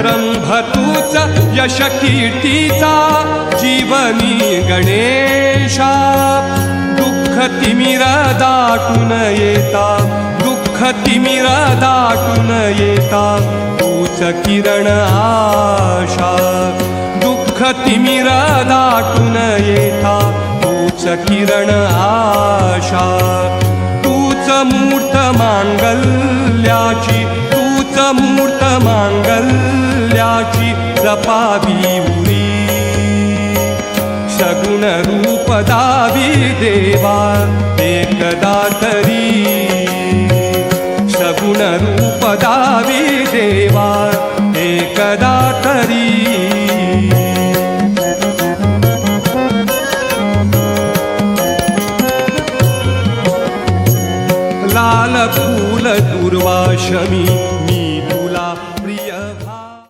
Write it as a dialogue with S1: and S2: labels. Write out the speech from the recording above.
S1: रंभतूच यश कीर्तीचा जीवनी गणेशा. दुःख तिमिर दाटून येता दुःख तिमिर दाटून येता तूच किरण आशा. दुःख तिमिर दाटून येता तूच किरण आशा. तूच मूर्त मांगल्याची तूच मूर्त मांगल्याची जपावी उरी सगुण रूप दावी देवा एकदा तरी. सगुण रूप दावी देवा एकदा तरी. लाल फूल दुर्वाशमी